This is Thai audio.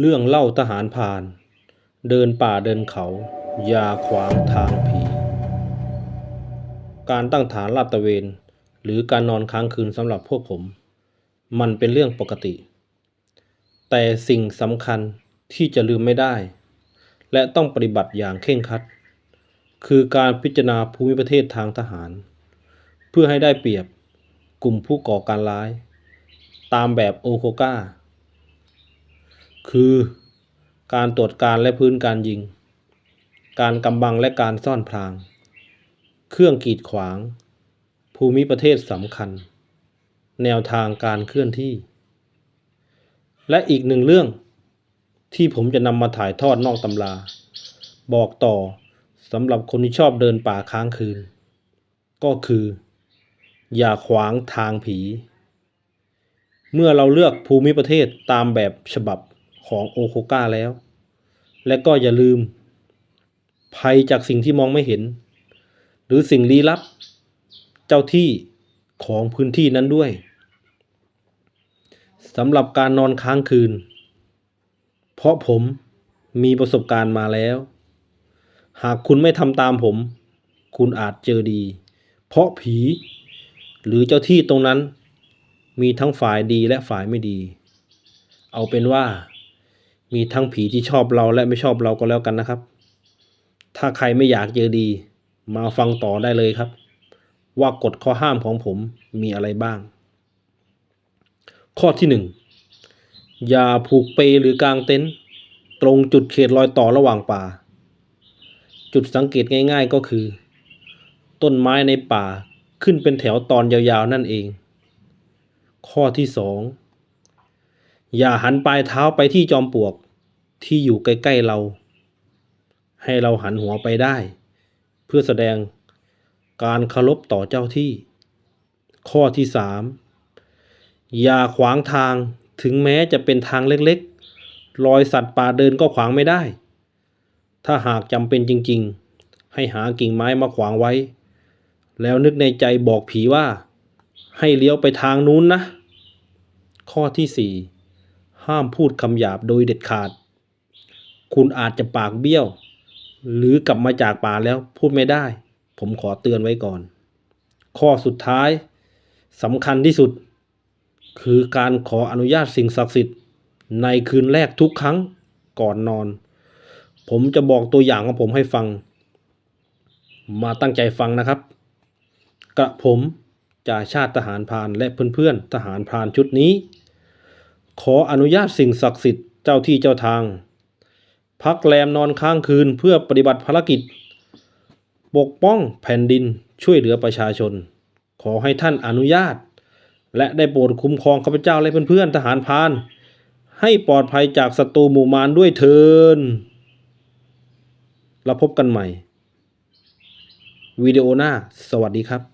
เรื่องเล่าทหารพราน เดินป่าเดินเขาอย่าขวางทางผี การตั้งฐานลาดตระเวน หรือการนอนค้างคืนสำหรับพวกผม มันเป็นเรื่องปกติ แต่สิ่งสำคัญที่จะลืมไม่ได้ และต้องปฏิบัติอย่างเคร่งครัด คือการพิจารณาภูมิประเทศทางทหาร เพื่อให้ได้เปรียบกลุ่มผู้ก่อการร้าย ตามแบบโอโคก้า คือการตรวจการและพื้นการยิง การกำบังและการซ่อนพราง เครื่องกีดขวาง ภูมิประเทศสำคัญ แนวทางการเคลื่อนที่ และอีกหนึ่งเรื่องที่ผมจะนำมาถ่ายทอดนอกตำรา บอกต่อสำหรับคนที่ชอบเดินป่าค้างคืน ก็คือ อย่าขวางทางผี เมื่อเราเลือกภูมิประเทศตามแบบฉบับ ของโอโคก้าแล้ว และก็อย่าลืม ภัยจากสิ่งที่มองไม่เห็น หรือสิ่งลี้ลับ เจ้าที่ของพื้นที่นั้นด้วยสำหรับการนอนค้างคืน เพราะผมมีประสบการณ์มาแล้ว หากคุณไม่ทำตามผม คุณอาจเจอดี เพราะผี หรือเจ้าที่ตรงนั้น มีทั้งฝ่ายดีและฝ่ายไม่ดี เอาเป็นว่า มีทั้งผีที่ชอบเราและไม่ชอบเราก็แล้วกันนะครับ ถ้าใครไม่อยากเจอดี มาฟังต่อได้เลยครับ ว่ากฎข้อห้ามของผมมีอะไรบ้าง ข้อที่หนึ่งอย่าผูกเปหรือกางเต็นท์ตรงจุดเขตรอยต่อระหว่างป่า จุดสังเกตง่ายๆก็คือ ต้นไม้ในป่าขึ้นเป็นแถวตอนยาวๆนั่นเอง ข้อที่ส อย่าหันปลายเท้าไปที่จอมปลวกที่อยู่ใกล้ๆเรา ให้เราหันหัวไปได้ เพื่อแสดงการเคารพต่อเจ้าที่ ข้อที่สามอย่าขวางทางถึงแม้จะเป็นทางเล็กๆ รอยสัตว์ป่าเดินก็ขวางไม่ได้ ถ้าหากจำเป็นจริงๆ ให้หากิ่งไม้มาขวางไว้ แล้วนึกในใจบอกผีว่า ให้เลี้ยวไปทางนู้นนะ ข้อที่สี่ ห้ามพูดคำหยาบโดยเด็ดขาด คุณอาจจะปากเบี้ยว หรือกลับมาจากป่าแล้วพูดไม่ได้ ผมขอเตือนไว้ก่อน ข้อสุดท้ายสำคัญที่สุด คือการขออนุญาตสิ่งศักดิ์สิทธิ์ในคืนแรกทุกครั้งก่อนนอน ผมจะบอกตัวอย่างของผมให้ฟัง มาตั้งใจฟังนะครับ กระผมจ่าชาติทหารพรานและเพื่อนๆทหารพรานชุดนี้ ขออนุญาตสิ่งศักดิ์สิทธิ์เจ้าที่เจ้าทาง พักแรมนอนค้างคืนเพื่อปฏิบัติภารกิจ ปกป้องแผ่นดินช่วยเหลือประชาชน ขอให้ท่านอนุญาต และได้โปรดคุ้มครองข้าพเจ้าและเพื่อนๆทหารพาน ให้ปลอดภัยจากศัตรูหมู่มารด้วยเถินแล้วพบกันใหม่วิดีโอหน้า สวัสดีครับ